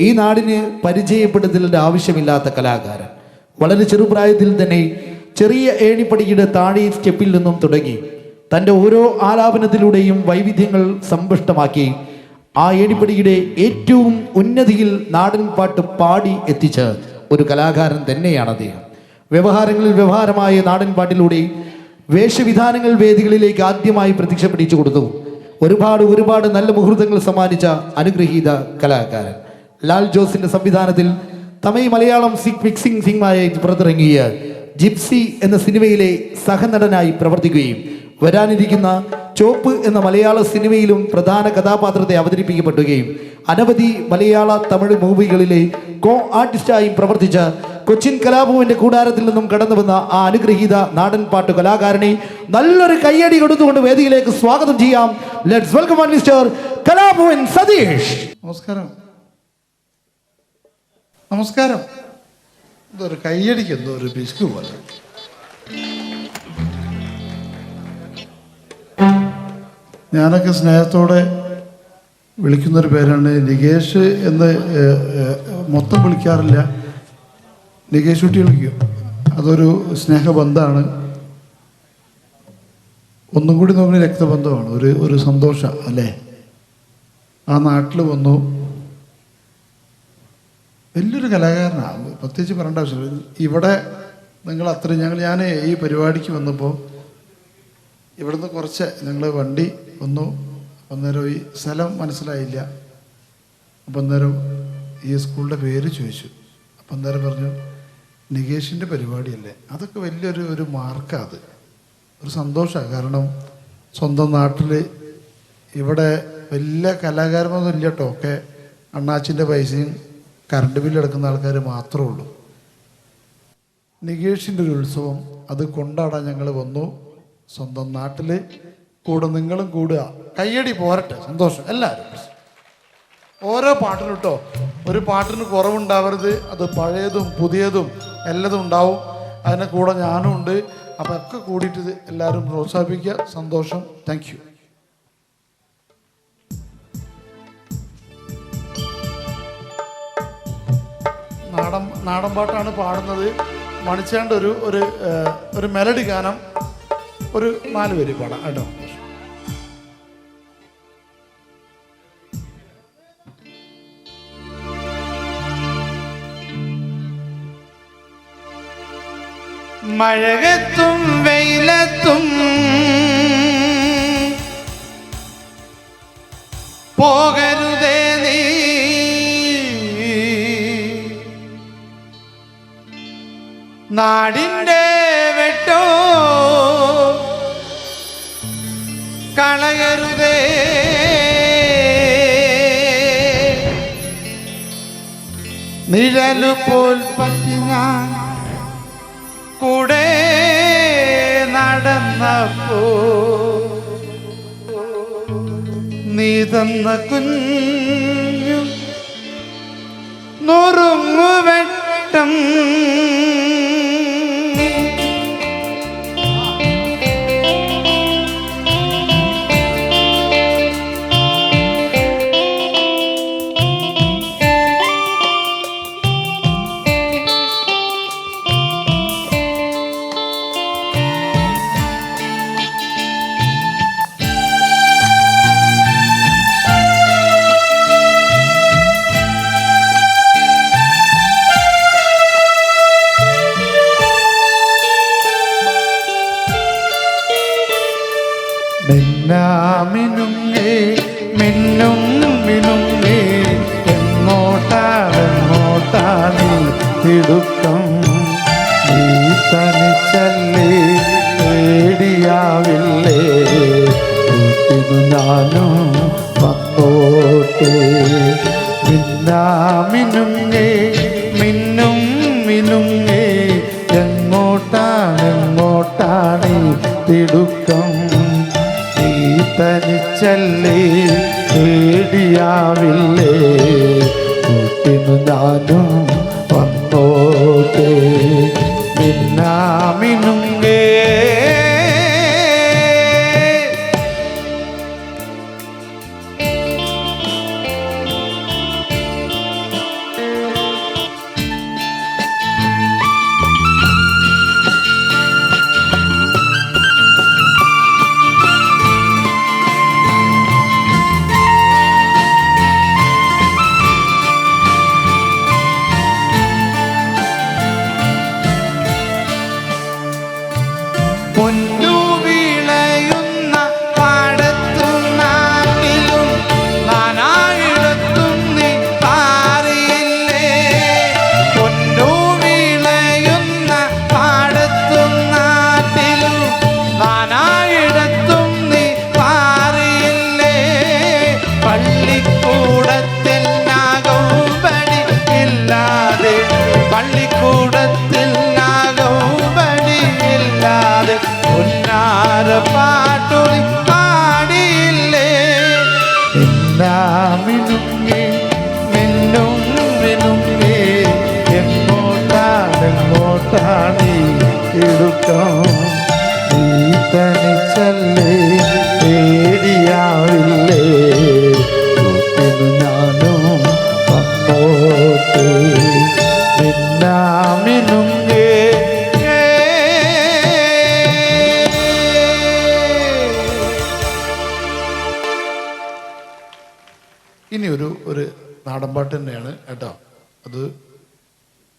ഈ നാടിന് പരിചയപ്പെടുത്തലിന്റെ ആവശ്യമില്ലാത്ത കലാകാരൻ. വളരെ ചെറുപ്രായത്തിൽ തന്നെ ചെറിയ ഏണിപ്പടിയുടെ താഴെ സ്റ്റെപ്പിൽ നിന്നും തുടങ്ങി തന്റെ ഓരോ ആലാപനത്തിലൂടെയും വൈവിധ്യങ്ങൾ സമ്പുഷ്ടമാക്കി ആ ഏണിപ്പടിയുടെ ഏറ്റവും ഉന്നതിയിൽ നാടൻ പാട്ട് പാടി എത്തിച്ച ഒരു കലാകാരൻ തന്നെയാണ് അദ്ദേഹം. വ്യവഹാരങ്ങളിൽ വ്യവഹാരമായ നാടൻ പാട്ടിലൂടെ വേഷവിധാനങ്ങൾ വേദികളിലേക്ക് ആദ്യമായി പ്രത്യക്ഷപ്പെടിച്ചു കൊടുത്തു. ഒരുപാട് ഒരുപാട് നല്ല മുഹൂർത്തങ്ങൾ സമ്മാനിച്ച അനുഗ്രഹീത കലാകാരൻ. ലാൽ ജോസിന്റെ സംവിധാനത്തിൽ തമിഴ് മലയാളം മിക്സിംഗ് സിംഗായി പുറത്തിറങ്ങിയ ജിപ്സി എന്ന സിനിമയിലെ സഹനടനായി പ്രവർത്തിക്കുകയും വരാനിരിക്കുന്ന ചോപ്പ് എന്ന മലയാള സിനിമയിലും പ്രധാന കഥാപാത്രത്തെ അവതരിപ്പിക്കപ്പെടുകയും അനവധി മലയാള തമിഴ് മൂവികളിലെ കോ ആർട്ടിസ്റ്റായും പ്രവർത്തിച്ച കൊച്ചിൻ കലാഭവന്റെ കൂടാരത്തിൽ നിന്നും കടന്നു വന്ന ആ അനുഗ്രഹീത നാടൻ പാട്ട് കലാകാരനെ നല്ലൊരു കയ്യടി കൊടുത്തുകൊണ്ട് വേദിയിലേക്ക് സ്വാഗതം ചെയ്യാം. Let's welcome mister Kalabhavan Satheesh. നമസ്കാരം. നമസ്കാരം. ഇതൊരു കയ്യടിക്ക് എന്തോ ഒരു ബിസ്കു പോലെ. ഞാനൊക്കെ സ്നേഹത്തോടെ വിളിക്കുന്നൊരു പേരാണ് നികേഷ് എന്ന് മൊത്തം വിളിക്കാറില്ല. നികേഷ് കുട്ടി വിളിക്കും. അതൊരു സ്നേഹബന്ധമാണ്. ഒന്നും കൂടി നോക്കുന്ന രക്തബന്ധമാണ്. ഒരു ഒരു സന്തോഷം അല്ലേ? ആ നാട്ടിൽ വന്നു. വലിയൊരു കലാകാരനാണ്. പ്രത്യേകിച്ച് പറയേണ്ട ആവശ്യമില്ല. ഇവിടെ നിങ്ങൾ അത്രയും ഞങ്ങൾ ഞാൻ ഈ പരിപാടിക്ക് വന്നപ്പോൾ ഇവിടുന്ന് കുറച്ച് ഞങ്ങൾ വണ്ടി വന്നു. അന്നേരം ഈ സ്ഥലം മനസ്സിലായില്ല. അപ്പം അന്നേരം ഈ സ്കൂളിന്റെ പേര് ചോദിച്ചു. അപ്പം അന്നേരം പറഞ്ഞു നികേഷിന്റെ പരിപാടിയല്ലേ? അതൊക്കെ വലിയൊരു ഒരു മാർക്കാണ് അത്. ഒരു സന്തോഷമാണ് കാരണം സ്വന്തം നാട്ടിൽ ഇവിടെ വലിയ കലാകാരന്മാരൊന്നും ഇല്ല കേട്ടോ. ഒക്കെ അണ്ണാച്ചിന്റെ പൈസയും കറണ്ട് ബില്ല് എടുക്കുന്ന ആൾക്കാർ മാത്രമേ ഉള്ളൂ. നികേഷിന്റെ ഒരു ഉത്സവം അത് കൊണ്ടാടാൻ ഞങ്ങൾ വന്നു. സ്വന്തം നാട്ടിൽ കൂടെ നിങ്ങളും കൂടുക. കയ്യടി പോരട്ടെ. സന്തോഷം. എല്ലാവരും. ഓരോ പാട്ടിനും കേട്ടോ ഒരു പാട്ടിന് കുറവുണ്ടാവരുത്. അത് പഴയതും പുതിയതും എല്ലതും ഉണ്ടാവും. അതിനെ കൂടെ ഞാനും ഉണ്ട്. അപ്പം ഒക്കെ കൂടിയിട്ട് എല്ലാവരും പ്രോത്സാഹിപ്പിക്കുക. സന്തോഷം. താങ്ക് നാടൻ നാടൻ പാട്ടാണ് പാടുന്നത്. മണിച്ചാണ്ട് ഒരു ഒരു ഒരു മെലഡി ഗാനം ഒരു നാല് പേര് പാടാം കേട്ടോ. മഴകത്തും വെയിലത്തും പോകരുതേ നാടിന്റെ വെട്ടോ? കളയരുതേ. നിഴലു പോൽ പറ്റി ഞാൻ കൂടെ നടന്നപ്പോ നീ തന്ന കുഞ്ഞു നുറുങ്ങുവെട്ടം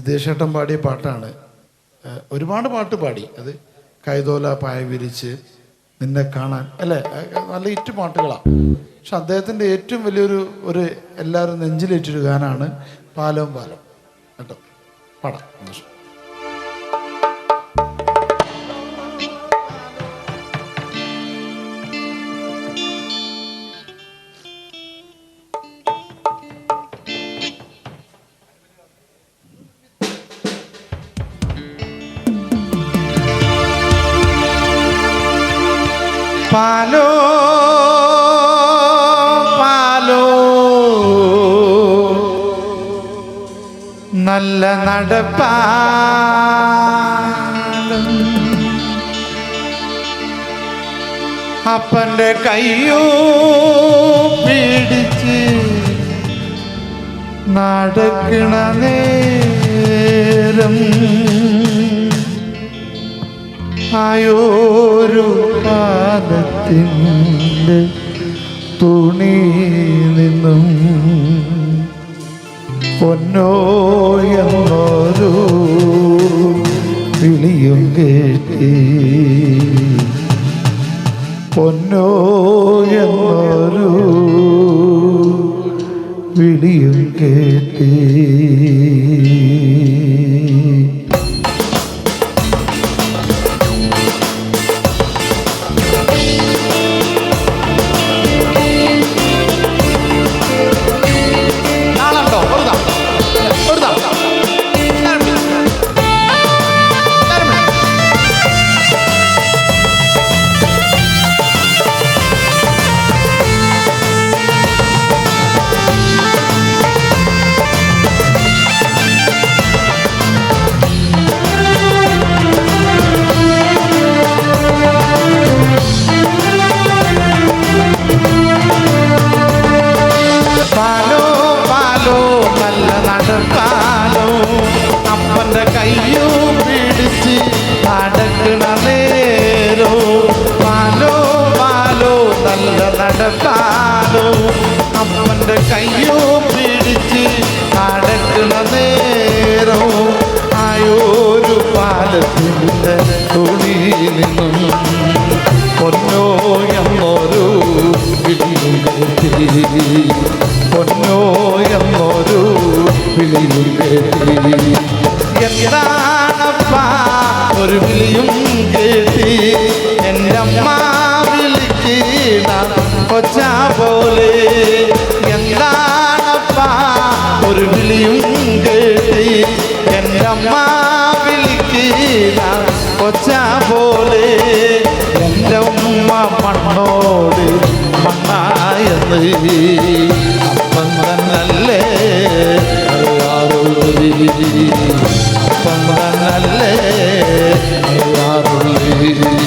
ജിതേഷേട്ടൻ പാടിയ പാട്ടാണ്. ഒരുപാട് പാട്ട് പാടി. അത് കൈതോല പായ വിരിച്ച് നിന്നെ കാണാൻ അല്ലേ? നല്ല ഇറ്റ് പാട്ടുകളാണ് പക്ഷെ അദ്ദേഹത്തിന്റെ ഏറ്റവും വലിയൊരു ഒരു എല്ലാവരും നെഞ്ചിലേറ്റൊരു ഗാനാണ് പാലവും പാലം. കേട്ടോ? പാടാം. പാലോ പാലോ നല്ല നടപ്പാലം അപ്പന്റെ കയ്യോ പിടിച്ച് നടക്കണ നേരം ആയോരു പാദത്തിന്റെ തുണി നിന്നും പൊന്നോ എന്നൊരു വിളിയും കേട്ടി. പൊന്നോ എന്നൊരു വിളിയും കേട്ടി. കയ്യോ പിടിച്ച് നടക്കണ നേരോ? പാലോ പാലോ നല്ല നടപ്പാലോ അപ്പന്റെ കയ്യോ പിടിച്ച് നടക്കണ നേരോ? ആയോരു പാലത്തിന്റെ തുണി നിന്നും പൊന്നോ എന്നൊരു മണ്ണോട് എന്ന് അപ്പം തന്നല്ലേ അറിയാറുള്ളി അപ്പം തന്നല്ലേ അറിയാറുള്ളൂ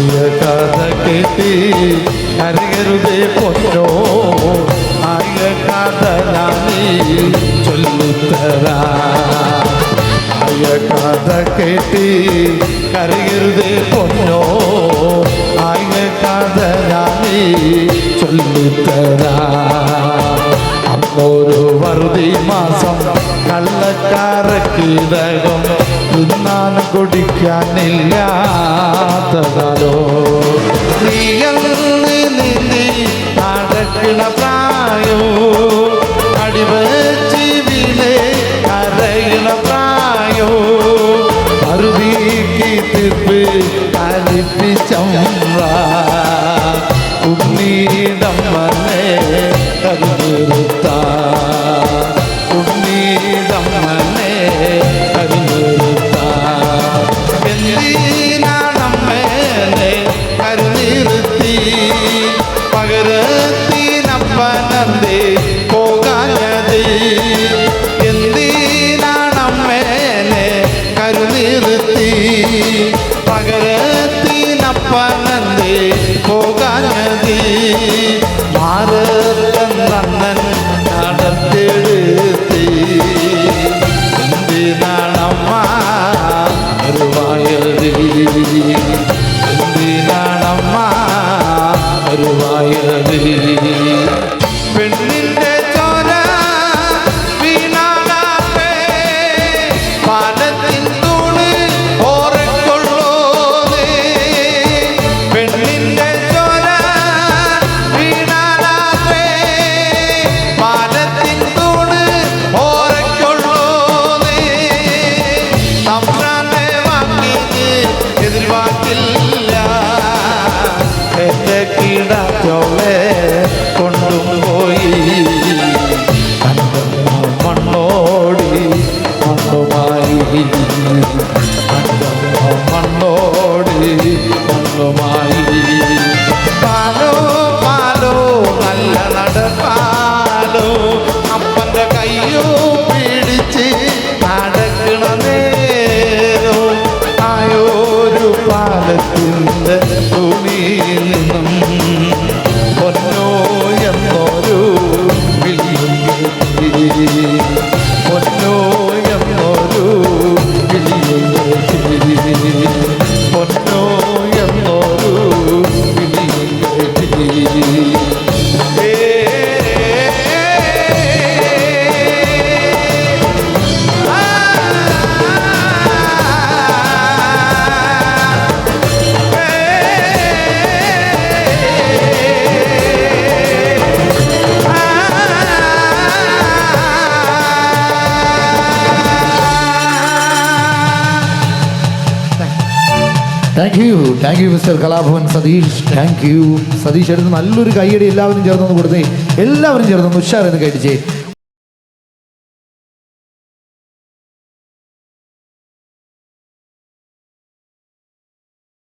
ആയ കഥ കേട്ടി കരകരുതേ പൊന്നോ ആയ കഥ ഞാനീ ചൊല്ലിത്തരാ ആയ കഥ കേട്ടി കരകരുതേ പൊന്നോ ആയ കഥ ഞാനീ ചൊല്ലിത്തരാ അന്നൊരു വറുതി മാസം കള്ളക്കാരക്കീടകം തിന്നാൻ കുടിക്കാനില്ലാത്തതാലോ. നീയന്ന് അടക്കണ പ്രായോ. അടിവച്ച് വിലെ അരയണ പ്രായോ. അറുതി തീർപ്പ് അരിപ്പിച്ചമ്രാ भारत অমান্য thank you thank you mister Kalabhavan Satheesh thank you Satheesh എടുത്ത് നല്ലൊരു കൈയടി എല്ലാവരും ചേർന്നൊന്ന് കൊടുത്തേ. എല്ലാവരും ചേർന്നൊന്ന് ഉഷാർ എന്ന് കഴിച്ചേ